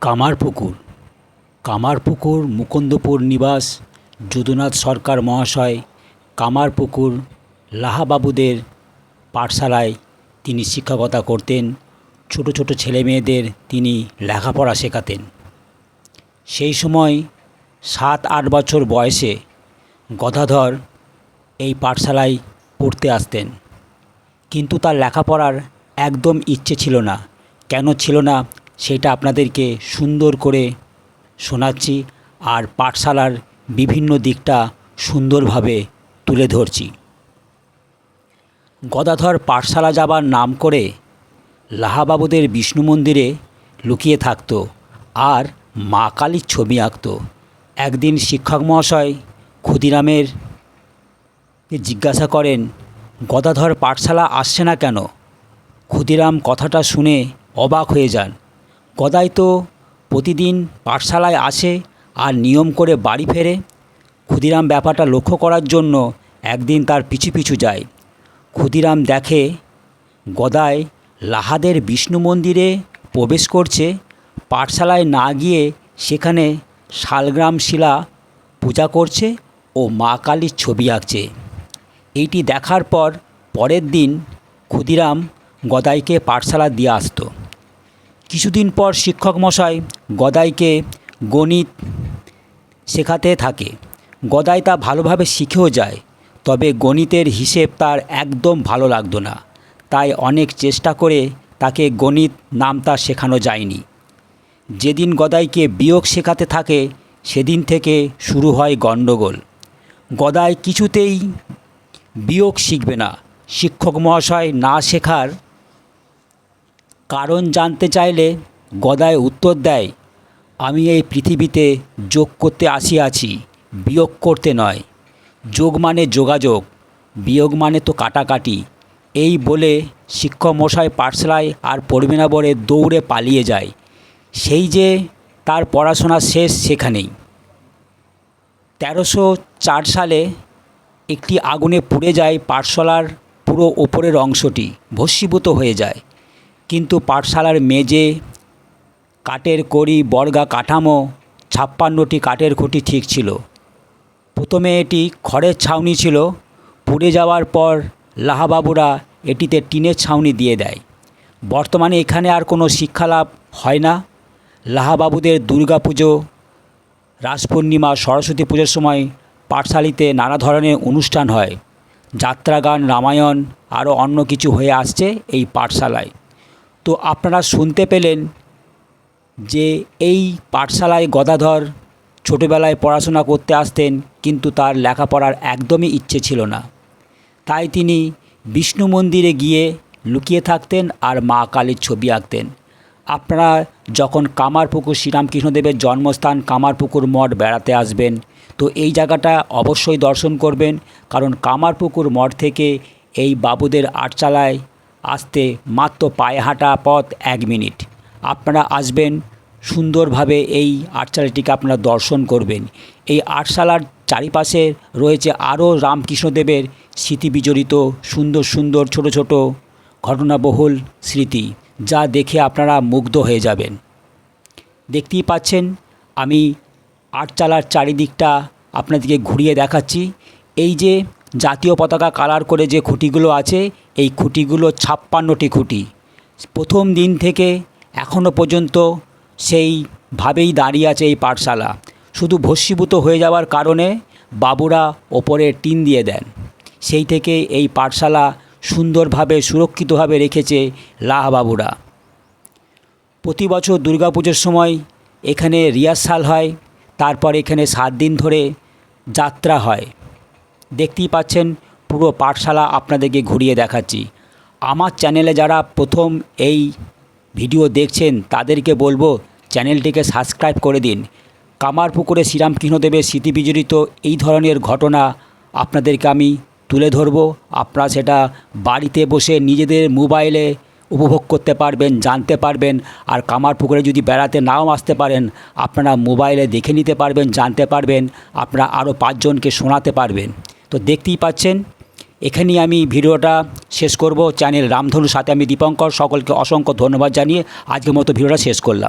কামারপুকুর। কামারপুকুর, মুকুন্দপুর নিবাস, যদুনাথ সরকার মহাশয়, কামারপুকুর, লাহাবাবুদের পাঠশালায় তিনি শিক্ষকতা করতেন, ছোট ছোট ছেলেমেয়েদের তিনি লেখাপড়া শেখাতেন। সেই সময় সাত আট বছর বয়সে গদাধর এই পাঠশালায় পড়তে আসতেন। কিন্তু তার লেখাপড়ার একদম ইচ্ছে ছিল না, কেন ছিল না সেটা আপনাদেরকে সুন্দর করে শোনাচ্ছি আর পাঠশালার বিভিন্ন দিকটা সুন্দরভাবে তুলে ধরছি। গদাধর পাঠশালা যাবার নাম করে লাহাবাবুদের বিষ্ণু মন্দিরে লুকিয়ে থাকত আর মা কালীর ছবি আঁকত। একদিন শিক্ষক মহাশয় ক্ষুদিরামের জিজ্ঞাসা করেন, গদাধর পাঠশালা আসছে না কেন? ক্ষুদিরাম কথাটা শুনে অবাক হয়ে যান। গদাই তো প্রতিদিন পাঠশালায় আসে আর নিয়ম করে বাড়ি ফেরে। ক্ষুদিরাম ব্যাপারটা লক্ষ্য করার জন্য একদিন তার পিছু পিছু যায়। ক্ষুদিরাম দেখে গদাই লাহাদের বিষ্ণু মন্দিরে প্রবেশ করছে। পাঠশালায় না গিয়ে সেখানে শালগ্রাম শিলা পূজা করছে ও মা কালীর ছবি আঁকছে। এইটি দেখার পর পরের দিন ক্ষুদিরাম গদাইকে পাঠশালা দিয়ে আসতো। কিছুদিন পর শিক্ষক মশাই গদাইকে গণিত শেখাতে থাকে। গদাই তা ভালোভাবে শিখেও যায়, তবে গণিতের হিসেব তার একদম ভালো লাগতো না। তাই অনেক চেষ্টা করে তাকে গণিত নামতা শেখানো যায়নি। যেদিন গদাইকে বিয়োগ শেখাতে থাকে, সেদিন থেকে শুরু হয় গণ্ডগোল। গদাই কিছুতেই বিয়োগ শিখবে না। শিক্ষক মহাশয় না শেখার কারণ জানতে চাইলে গদায় উত্তর দেয়, আমি এই পৃথিবীতে যোগ করতে আসিয়াছি, বিয়োগ করতে নয়। যোগ মানে যোগাযোগ, বিয়োগ মানে তো কাটাকাটি। এই বলে শিক্ষক মশাই পাঠশালায় আর পড়বে না বলে দৌড়ে পালিয়ে যায়। সেই যে তার পড়াশোনা শেষ সেখানেই। তেরোশো চার সালে একটি আগুনে পুড়ে যায় পাঠশালার পুরো ওপরের অংশটি, ভস্মীভূত হয়ে যায়। কিন্তু পাঠশালার মেজে কাঠের কড়ি, বর্গা কাঠামো, ছাপ্পান্নটি কাঠের খুঁটি ঠিক ছিল। প্রথমে এটি খড়ের ছাউনি ছিল। পুড়ে যাওয়ার পর লাহাবাবুরা এটিতে টিনের ছাউনি দিয়ে দেয়। বর্তমানে এখানে আর কোনো শিক্ষালাভ হয় না। লাহাবাবুদের দুর্গাপুজো রাস পূর্ণিমা সরস্বতী পুজোর সময় পাঠশালিতে নানা ধরনের অনুষ্ঠান হয়। যাত্রা গান রামায়ণ, আরও অন্য কিছু হয়ে আসছে এই পাঠশালায়। তো আপনারা শুনতে পেলেন যে এই পাঠশালায় গদাধর ছোটোবেলায় পড়াশোনা করতে আসতেন, কিন্তু তার লেখাপড়ার একদমই ইচ্ছে ছিল না। তাই তিনি বিষ্ণু মন্দিরে গিয়ে লুকিয়ে থাকতেন আর মা কালীর ছবি আঁকতেন। আপনারা যখন কামারপুকুর শ্রীরামকৃষ্ণদেবের জন্মস্থান কামারপুকুর মঠ বেড়াতে আসবেন, তো এই জায়গাটা অবশ্যই দর্শন করবেন, কারণ কামারপুকুর মঠ থেকে এই বাবুদের আটচালায় আসতে মাত্র পায়ে হাঁটা পথ এক মিনিট। আপনারা আসবেন, সুন্দরভাবে এই আটচালাটিকে আপনারা দর্শন করবেন। এই আটশালার চারিপাশে রয়েছে আরও রামকৃষ্ণদেবের স্মৃতি বিজড়িত সুন্দর সুন্দর ছোট ছোট ঘটনাবহুল স্মৃতি, যা দেখে আপনারা মুগ্ধ হয়ে যাবেন। দেখতেই পাচ্ছেন, আমি আটচালার চারিদিকটা আপনাদেরকে ঘুরিয়ে দেখাচ্ছি। এই যে জাতীয় পতাকা কালার করে যে খুঁটিগুলো আছে, এই খুঁটিগুলো ছাপ্পান্নটি খুঁটি। প্রথম দিন থেকে এখনও পর্যন্ত সেইভাবেই দাঁড়িয়ে আছে এই পাঠশালা। শুধু ভস্মীভূত হয়ে যাওয়ার কারণে বাবুরা ওপরে টিন দিয়ে দেন। সেই থেকে এই পাঠশালা সুন্দরভাবে, সুরক্ষিতভাবে রেখেছে লাহবাবুরা প্রতি বছর দুর্গাপুজোর সময় এখানে রিহার্সাল হয়, তারপর এখানে সাত দিন ধরে যাত্রা হয়। দেখতেই পাচ্ছেন পুরো পাঠশালা আপনাদেরকে ঘুরিয়ে দেখাচ্ছি। আমার চ্যানেলে যারা প্রথম এই ভিডিও দেখছেন, তাদেরকে বলব চ্যানেলটিকে সাবস্ক্রাইব করে দিন। কামারপুকুরে শ্রীরামকৃষ্ণদেবের স্মৃতি বিজড়িত এই ধরনের ঘটনা আপনাদেরকে আমি তুলে ধরব। আপনারা সেটা বাড়িতে বসে নিজেদের মোবাইলে উপভোগ করতে পারবেন, জানতে পারবেন, আর কামারপুকুরে যদি বেড়াতে নাও আসতে পারেন, আপনারা মোবাইলে দেখে নিতে পারবেন, জানতে পারবেন, আপনারা আরও পাঁচজনকে শোনাতে পারবেন। তো দেখতেই পাচ্ছেন, এখানেই আমি ভিডিওটা শেষ করব। চ্যানেল রামধনুর সাথে আমি দীপঙ্কর, সকলকে অসংখ্য ধন্যবাদ জানিয়ে আজকের মতো ভিডিওটা শেষ করলাম।